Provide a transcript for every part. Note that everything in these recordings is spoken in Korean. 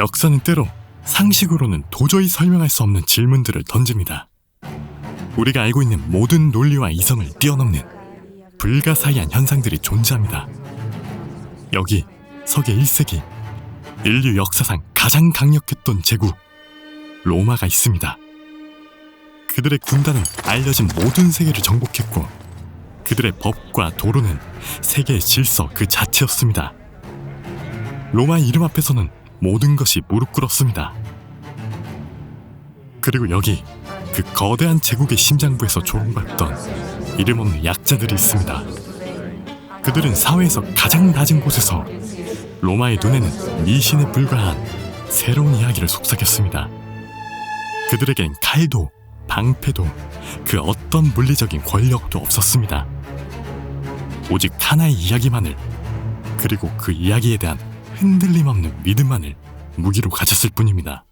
역사는 때로 상식으로는 도저히 설명할 수 없는 질문들을 던집니다. 우리가 알고 있는 모든 논리와 이성을 뛰어넘는 불가사의한 현상들이 존재합니다. 여기 서기 1세기 인류 역사상 가장 강력했던 제국 로마가 있습니다. 그들의 군단은 알려진 모든 세계를 정복했고 그들의 법과 도로는 세계의 질서 그 자체였습니다. 로마의 이름 앞에서는 모든 것이 무릎 꿇었습니다. 그리고 여기 그 거대한 제국의 심장부에서 조롱받던 이름 없는 약자들이 있습니다. 그들은 사회에서 가장 낮은 곳에서 로마의 눈에는 미신에 불과한 새로운 이야기를 속삭였습니다. 그들에겐 칼도 방패도 그 어떤 물리적인 권력도 없었습니다. 오직 하나의 이야기만을 그리고 그 이야기에 대한 흔들림 없는 믿음만을 무기로 가졌을 뿐입니다.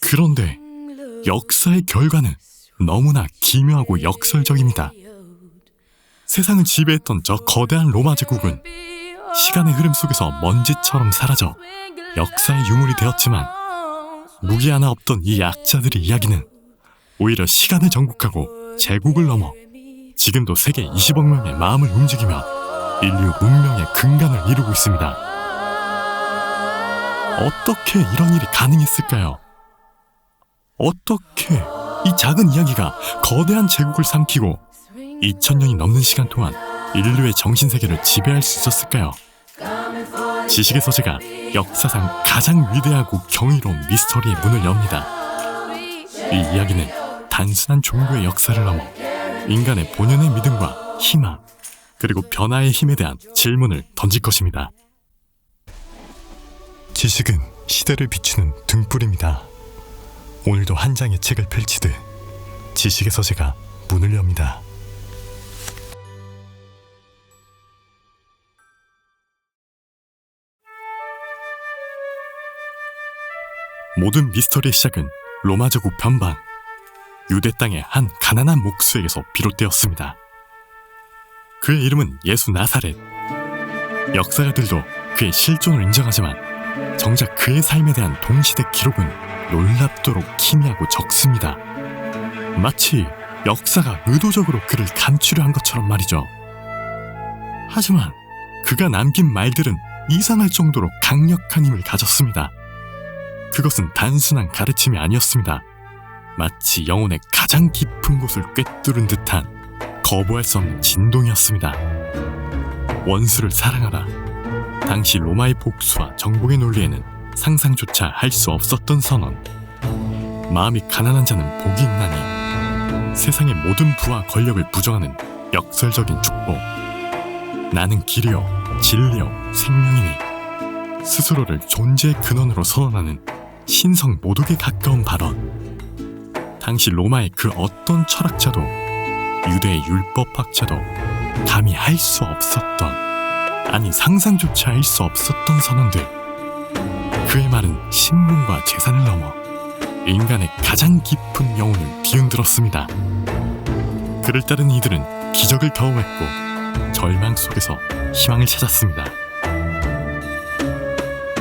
그런데 역사의 결과는 너무나 기묘하고 역설적입니다. 세상을 지배했던 저 거대한 로마 제국은 시간의 흐름 속에서 먼지처럼 사라져 역사의 유물이 되었지만 무기 하나 없던 이 약자들의 이야기는 오히려 시간을 정복하고 제국을 넘어 지금도 세계 20억 명의 마음을 움직이며 인류 문명의 근간을 이루고 있습니다. 어떻게 이런 일이 가능했을까요? 어떻게 이 작은 이야기가 거대한 제국을 삼키고 2000년이 넘는 시간 동안 인류의 정신세계를 지배할 수 있었을까요? 지식의 서재가 역사상 가장 위대하고 경이로운 미스터리의 문을 엽니다. 이 이야기는 단순한 종교의 역사를 넘어 인간의 본연의 믿음과 희망, 그리고 변화의 힘에 대한 질문을 던질 것입니다. 지식은 시대를 비추는 등불입니다. 오늘도 한 장의 책을 펼치듯 지식의 서재가 문을 엽니다. 모든 미스터리의 시작은 로마 제국 변방, 유대 땅의 한 가난한 목수에게서 비롯되었습니다. 그의 이름은 예수 나사렛. 역사가들도 그의 실존을 인정하지만 정작 그의 삶에 대한 동시대 기록은 놀랍도록 희미하고 적습니다. 마치 역사가 의도적으로 그를 감추려 한 것처럼 말이죠. 하지만 그가 남긴 말들은 이상할 정도로 강력한 힘을 가졌습니다. 그것은 단순한 가르침이 아니었습니다. 마치 영혼의 가장 깊은 곳을 꿰뚫은 듯한 거부할 수 없는 진동이었습니다. 원수를 사랑하라. 당시 로마의 복수와 정복의 논리에는 상상조차 할 수 없었던 선언. 마음이 가난한 자는 복이 있나니 세상의 모든 부와 권력을 부정하는 역설적인 축복. 나는 길이요, 진리요, 생명이니 스스로를 존재의 근원으로 선언하는 신성 모독에 가까운 발언. 당시 로마의 그 어떤 철학자도 유대의 율법학자도 감히 할 수 없었던 아니 상상조차 할 수 없었던 선언들. 그의 말은 신분과 재산을 넘어 인간의 가장 깊은 영혼을 뒤흔들었습니다. 그를 따른 이들은 기적을 경험했고 절망 속에서 희망을 찾았습니다.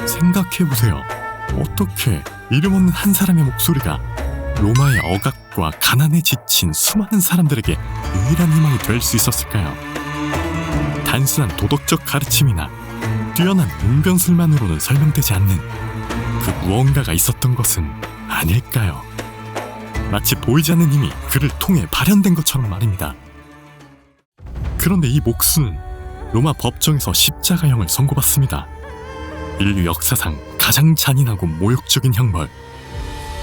생각해보세요. 어떻게 이름 없는 한 사람의 목소리가 로마의 억압 과 가난에 지친 수많은 사람들에게 유일한 희망이 될 수 있었을까요? 단순한 도덕적 가르침이나 뛰어난 웅변술만으로는 설명되지 않는 그 무언가가 있었던 것은 아닐까요? 마치 보이지 않는 힘이 그를 통해 발현된 것처럼 말입니다. 그런데 이 목수는 로마 법정에서 십자가형을 선고받습니다. 인류 역사상 가장 잔인하고 모욕적인 형벌.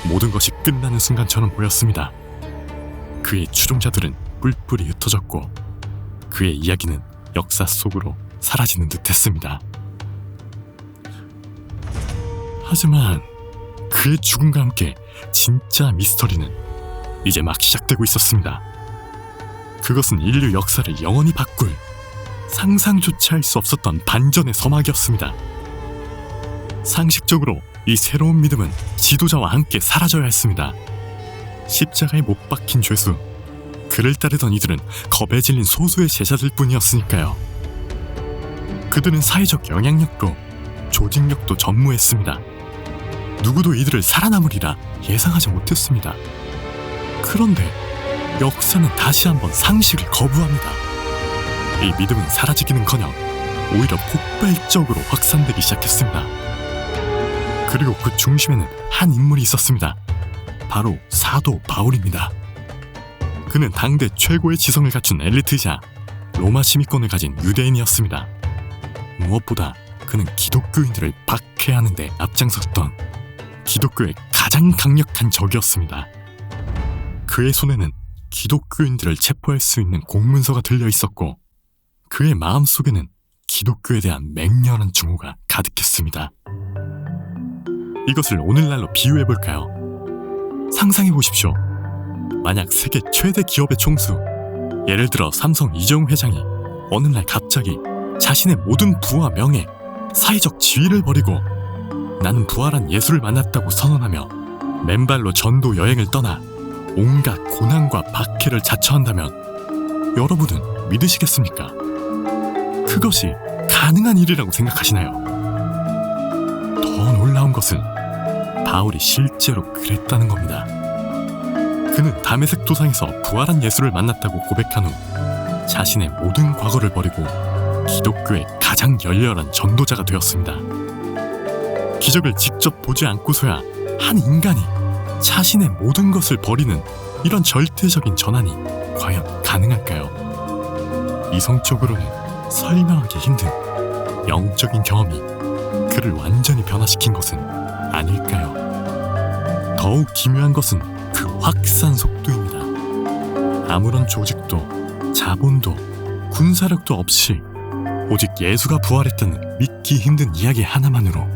모든 것이 끝나는 순간처럼 보였습니다. 그의 추종자들은 뿔뿔이 흩어졌고 그의 이야기는 역사 속으로 사라지는 듯했습니다. 하지만 그의 죽음과 함께 진짜 미스터리는 이제 막 시작되고 있었습니다. 그것은 인류 역사를 영원히 바꿀 상상조차 할 수 없었던 반전의 서막이었습니다. 상식적으로 이 새로운 믿음은 지도자와 함께 사라져야 했습니다. 십자가에 못 박힌 죄수, 그를 따르던 이들은 겁에 질린 소수의 제자들 뿐이었으니까요. 그들은 사회적 영향력도 조직력도 전무했습니다. 누구도 이들을 살아남으리라 예상하지 못했습니다. 그런데 역사는 다시 한번 상식을 거부합니다. 이 믿음은 사라지기는커녕 오히려 폭발적으로 확산되기 시작했습니다. 그리고 그 중심에는 한 인물이 있었습니다. 바로 사도 바울입니다. 그는 당대 최고의 지성을 갖춘 엘리트이자 로마 시민권을 가진 유대인이었습니다. 무엇보다 그는 기독교인들을 박해하는 데 앞장섰던 기독교의 가장 강력한 적이었습니다. 그의 손에는 기독교인들을 체포할 수 있는 공문서가 들려 있었고 그의 마음 속에는 기독교에 대한 맹렬한 증오가 가득했습니다. 이것을 오늘날로 비유해 볼까요? 상상해 보십시오. 만약 세계 최대 기업의 총수, 예를 들어 삼성 이정우 회장이 어느 날 갑자기 자신의 모든 부와 명예, 사회적 지위를 버리고 나는 부활한 예수를 만났다고 선언하며 맨발로 전도 여행을 떠나 온갖 고난과 박해를 자처한다면 여러분은 믿으시겠습니까? 그것이 가능한 일이라고 생각하시나요? 더 놀라운 것은 바울이 실제로 그랬다는 겁니다. 그는 담에색 도상에서 부활한 예수를 만났다고 고백한 후 자신의 모든 과거를 버리고 기독교의 가장 열렬한 전도자가 되었습니다. 기적을 직접 보지 않고서야 한 인간이 자신의 모든 것을 버리는 이런 절대적인 전환이 과연 가능할까요? 이성적으로는 설명하기 힘든 영적인 경험이 그를 완전히 변화시킨 것은 아닐까요? 더욱 기묘한 것은 그 확산 속도입니다. 아무런 조직도 자본도 군사력도 없이 오직 예수가 부활했다는 믿기 힘든 이야기 하나만으로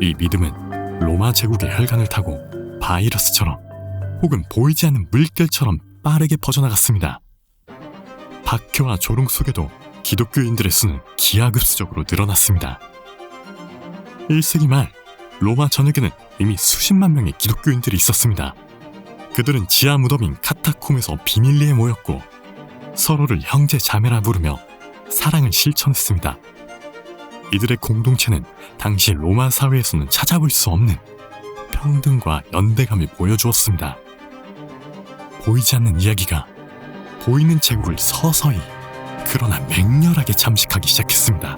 이 믿음은 로마 제국의 혈관을 타고 바이러스처럼 혹은 보이지 않는 물결처럼 빠르게 퍼져나갔습니다. 박해와 조롱 속에도 기독교인들의 수는 기하급수적으로 늘어났습니다. 1세기 말 로마 전역에는 이미 수십만 명의 기독교인들이 있었습니다. 그들은 지하 무덤인 카타콤에서 비밀리에 모였고 서로를 형제 자매라 부르며 사랑을 실천했습니다. 이들의 공동체는 당시 로마 사회에서는 찾아볼 수 없는 평등과 연대감을 보여주었습니다. 보이지 않는 이야기가 보이는 제국을 서서히 그러나 맹렬하게 잠식하기 시작했습니다.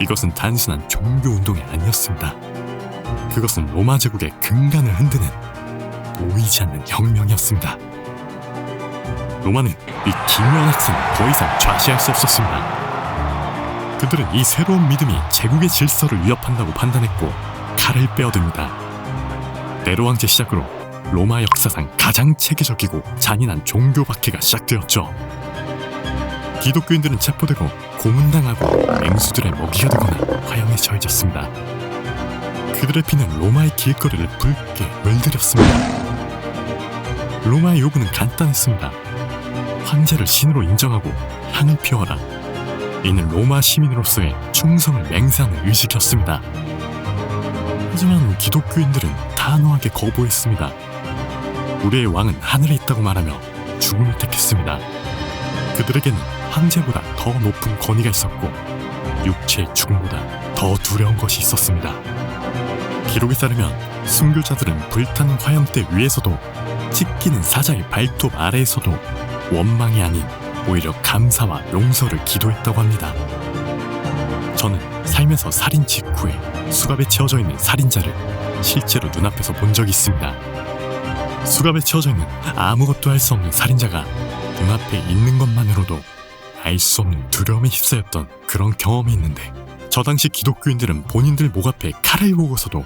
이것은 단순한 종교 운동이 아니었습니다. 그것은 로마 제국의 근간을 흔드는 보이지 않는 혁명이었습니다. 로마는 이 기묘한 학생을 더 이상 좌시할 수 없었습니다. 그들은 이 새로운 믿음이 제국의 질서를 위협한다고 판단했고 칼을 빼어듭니다. 네로 왕제 시작으로 로마 역사상 가장 체계적이고 잔인한 종교 박해가 시작되었죠. 기독교인들은 체포되고 고문당하고 맹수들의 먹이가 되거나 화형에 처해졌습니다. 그들의 피는 로마의 길거리를 붉게 물들였습니다. 로마의 요구는 간단했습니다. 황제를 신으로 인정하고 향을 피워라. 이는 로마 시민으로서의 충성을 맹세하는 의식이었습니다. 하지만 기독교인들은 단호하게 거부했습니다. 우리의 왕은 하늘에 있다고 말하며 죽음을 택했습니다. 그들에게는 황제보다 더 높은 권위가 있었고 육체의 죽음보다 더 두려운 것이 있었습니다. 기록에 따르면 순교자들은 불타는 화염대 위에서도 찢기는 사자의 발톱 아래에서도 원망이 아닌 오히려 감사와 용서를 기도했다고 합니다. 저는 살면서 살인 직후에 수갑에 채워져 있는 살인자를 실제로 눈앞에서 본 적이 있습니다. 수갑에 채워져 있는 아무것도 할 수 없는 살인자가 눈앞에 있는 것만으로도 알 수 없는 두려움에 휩싸였던 그런 경험이 있는데 저 당시 기독교인들은 본인들 목 앞에 칼을 보고서도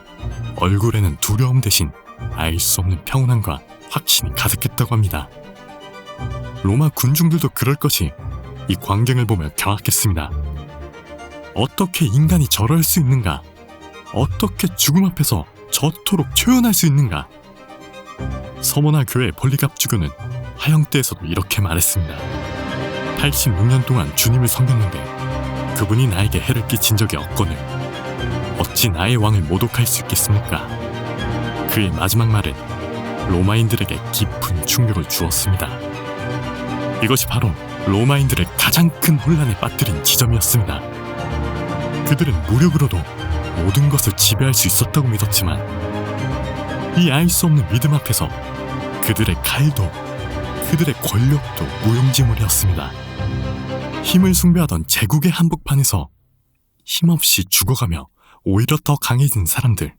얼굴에는 두려움 대신 알 수 없는 평온함과 확신이 가득했다고 합니다. 로마 군중들도 그럴 것이 이 광경을 보며 경악했습니다. 어떻게 인간이 저럴 수 있는가? 어떻게 죽음 앞에서 저토록 초연할 수 있는가? 서머나 교회 폴리갑 주교는 하영대에서도 이렇게 말했습니다. 86년 동안 주님을 섬겼는데 그분이 나에게 해를 끼친 적이 없거늘 어찌 나의 왕을 모독할 수 있겠습니까? 그의 마지막 말은 로마인들에게 깊은 충격을 주었습니다. 이것이 바로 로마인들을 가장 큰 혼란에 빠뜨린 지점이었습니다. 그들은 무력으로도 모든 것을 지배할 수 있었다고 믿었지만 이 알 수 없는 믿음 앞에서 그들의 칼도 그들의 권력도 무용지물이었습니다. 힘을 숭배하던 제국의 한복판에서 힘없이 죽어가며 오히려 더 강해진 사람들.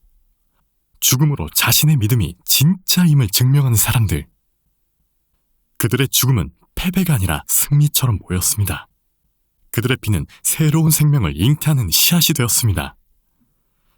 죽음으로 자신의 믿음이 진짜임을 증명하는 사람들. 그들의 죽음은 패배가 아니라 승리처럼 보였습니다. 그들의 피는 새로운 생명을 잉태하는 씨앗이 되었습니다.